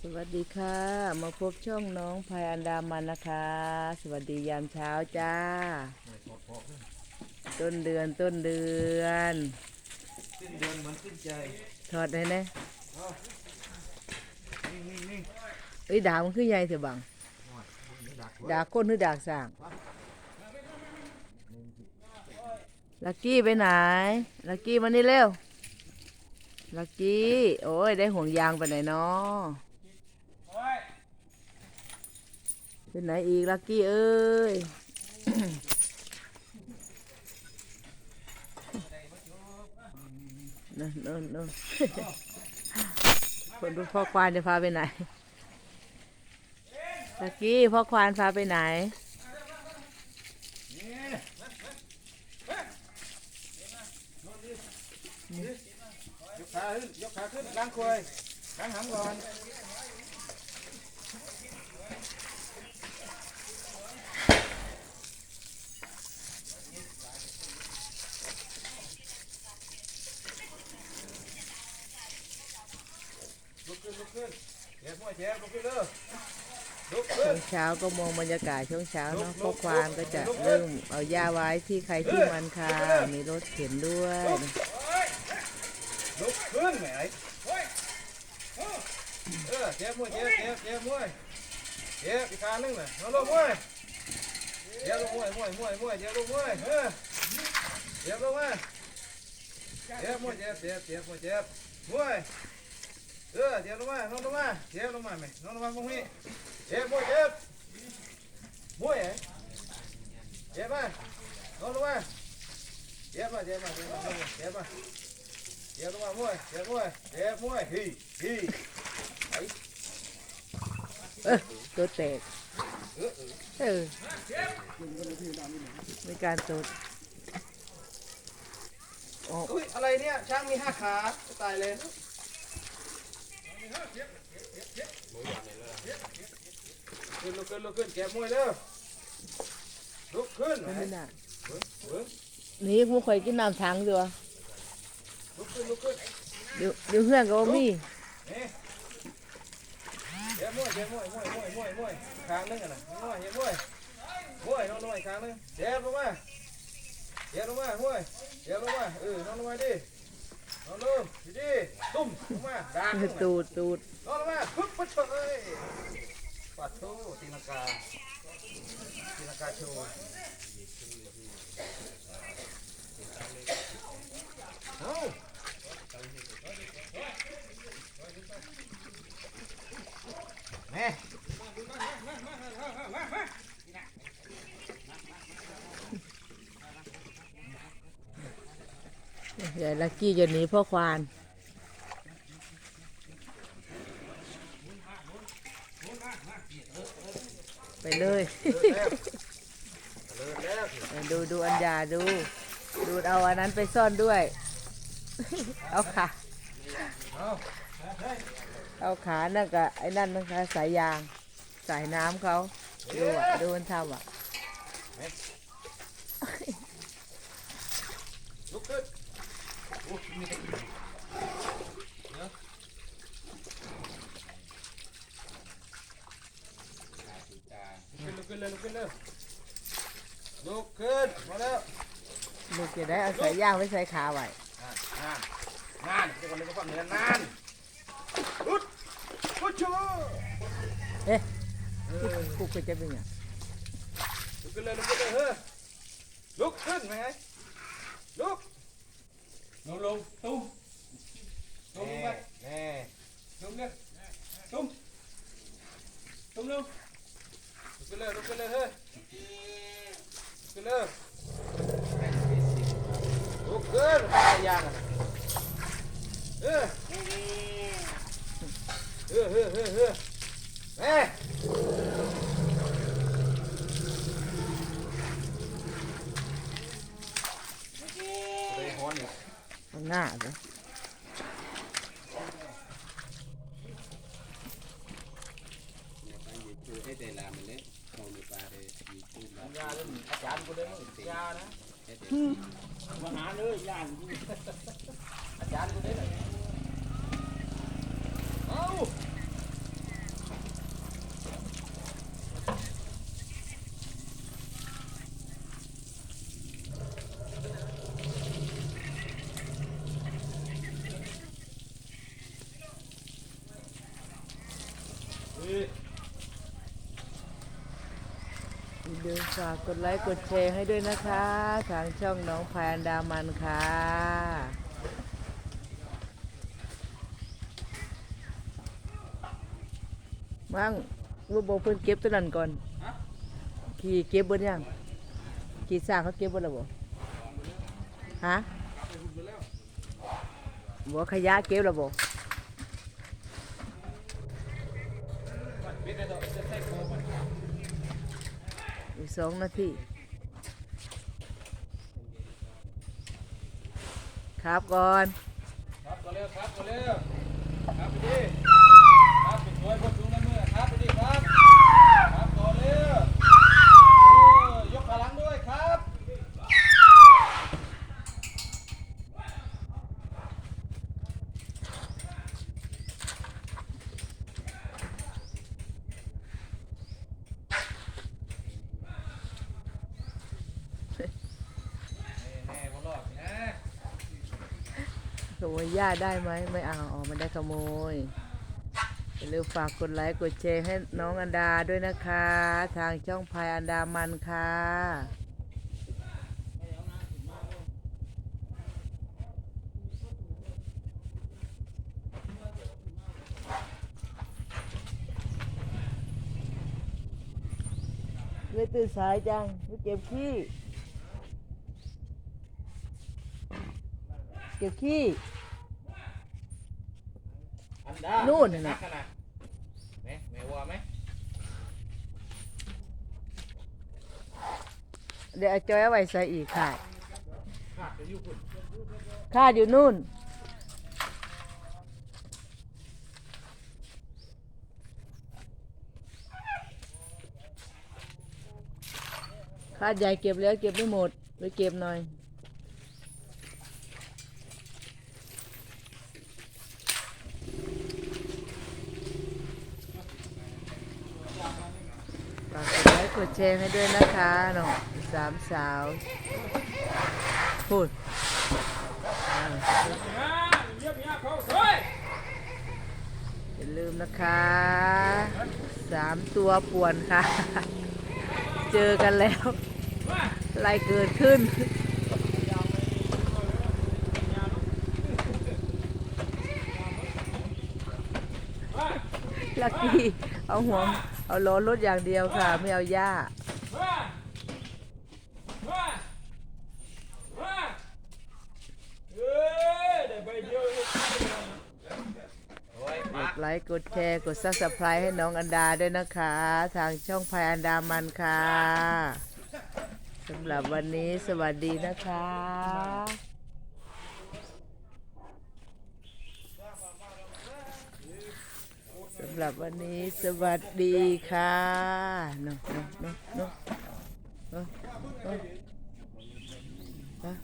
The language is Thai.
สวัสดีค่ะ มาพบช่องน้องพายอันดามันนะคะ สวัสดียามเช้าจ้า ต้นเดือนต้นเดือนสิ้นเดือนเหมือนสิ้นใจถอดได้ไหมนี่นี่นี่เอ้ยดาบมันคือใหญ่เถอะบังดาก้นหรือดาสร้างลักกี้ไปไหน ลักกี้มานี่เร็ว ลักกี้ โอ้ย ได้ห่วงยางไปไหนเนาะเป็นไหนอีกลักกี้เอ้ยนั่นนั่นนั่นคนดูพ่อควานจะพาไปไหนตะกี้พ่อควานพาไปไหนยก ขาขึ้นยกขาขึ้นล้างควยล้างหางก่อนลุกขึ้นลุกขึ้นเจ็บหัวเจ็บลุกขึ้นเด้อลุกขึ้ช่วนงเช้าก็มองบรรยากาศช่วงเช้าเนาะพ่อควานก็จะเริ่มเอาหญ้าไว้ที่ใครที่มันค่ะมีรถเข็นด้วย ลุกขึ้นไหมไอ้เออเจ็บมวยเจ็บเจ็บเจ็บมวยเจ็บอีกขาหนึงน่ะนอนลงมวยเจ็บลงมวยมวยมวยมวยเจ็บลงมวยเออเจ็บลงมาเจ็บมวยเจ็บเจ็บเจ็บมวยเจ็บมวยเออเจ็บลงมานอนลงมาเจ็บลงมาไหมนอนลงมาพวกนี้เจ็บมวยเจ็บมวยไอ้เจ็บมานอนลงมาเจ็บมาเจ็บมาเจ็บมาเจ็บมา เดี๋ยวลงมามวยเดี๋ยวมวยเดี๋ยวมวยฮีฮีเออตัวแตกเออมีการตดโอ้อุ้ยอะไรเนี่ยช้างมีห้าขาตายเลยขึ้นลุกขึ้นลุกขึ้นแกะมวยเร็วลุกขึ้นไม่ไม่ได้เบิ้งเบิ้งนี่ผู้คอยกินน้ำถังดีวะลุกขึ้นลุกขึ้น เดี๋ยวเดี๋ยวเพื่อนก็บ่มีนี่แกะมวยแกะมวยมวยมวยมวยมวยขางนึงอะนะมวยแกะมวยมวยนอนลงมาอีกขางนึงเดี๋ยวลงมาเดี๋ยวลงมามวยเดี๋ยวลงมาเออนอนลงมาดินอนลงดีๆตุ้มลงมาด่างลงมาตูดตูดนอนลงมาปึ๊บปั๊บเฉยปัดโถตีลังกาตีลังกาโชว์ แม่ใหญ่ลักกี้จะหนีพ่อควานไปเลยดูดูอัญญาดู ดูเอาอันนั้นไปซ่อนด้วย เอาขาเอาขานั่นกับไอ้นั่นนะคะสายยางสายน้ำเขาดูอะดูมันทำอะลุกขึ้นโอ้มีแต่กินเดี๋ยวลุกขึ้นลุกขึ้นเลยลุกขึ้นลุกขึ้นมาแล้วลูกจะได้เอาสายยางไว้ใส่ขาไว้ นานนานจะคนเล่นกับความเหนื่อยนานลุดลุดชัวเอ๊ะเออกูก็จะเป็นอย่างลุกขึ้นเลยลุกขึ้นเลยเฮ้ยลุกขึ้นไหมลุกลงลงตุ้มลงลงไปแน่ลงเนี่ยตุ้มตุ้มลงลุกขึ้นเลยลุกขึ้นเลยเฮ้ยลุกขึ้นเลยลุกขึ้น ไปยังเออเออเออเออเออแม่ไปหอนอีกข้างหน้าเลยยาเล่นอาจารย์กูได้มั้งยานะ มาหาเลยยานอาจารย์คนนี้แหละเอาเอ๊ะ วฝากกดไลค์กดแชร์ให้ด้วยนะคะ ทางช่องน้องพายอันดามันค่ะ มั่งว่าบอกเพิ่นเก็บตัวนั้นก่อน ขี่เก็บบนยัง ขี่สร้างเขาเก็บบนแล้วบ่ฮะบ่ขยะเก็บแล้วบ่ ปิดได้ต่อจะใส่โค้งมัน อีกสองนาทีครับก่อนครับก่อนเร็วครับก่อนเร็วครับไปดิครับไปช่วยพวกจุงน้ำมือครับไปดิครับครับก่อนเร็วเออยกพลังด้วยครับ แน่ๆบ่รอดนะ ขโมยหญ้าได้ไหมไม่เอาอ๋อมันได้ขโมยอย่าลืมฝากกดไลค์กดแชร์ให้น้องอันดาด้วยนะคะ ทางช่องพายอันดามันค่ะเลยตื่นสายจังไปเก็บขี้ เก็บขี้อันดานู่นน่ะนักขนาดแม่แม่วัวไหมเดี๋ยวเอาจอยเอาไว้ใส่อีกค่ะขาดจะอยู่คุณคาดอยู่นู่นคาดใหญ่เก็บแล้วเก็บไม่หมดไปเก็บหน่อย ฝากก ดแชร์ให้ด้วยนะคะน้องสามสาวพูดอย่าลืมนะคะสามตัวป่วนค่ะ เจอกันแล้วอะไรเกิดขึ้นลักกี้เอาหัว เอาล้อรถอย่างเดียวค่ะ ไม่เอาหญ้ากดไลค์กดแชร์กดซับสไครต์ให้น้องอันดาด้วยนะคะ ทางช่องพายอันดามันค่ะสำหรับวันนี้สวัสดีนะคะ สำหรับวันนี้สวัสดีค่ะเนาะเนาะเนาะเนาะเนาะเนาะ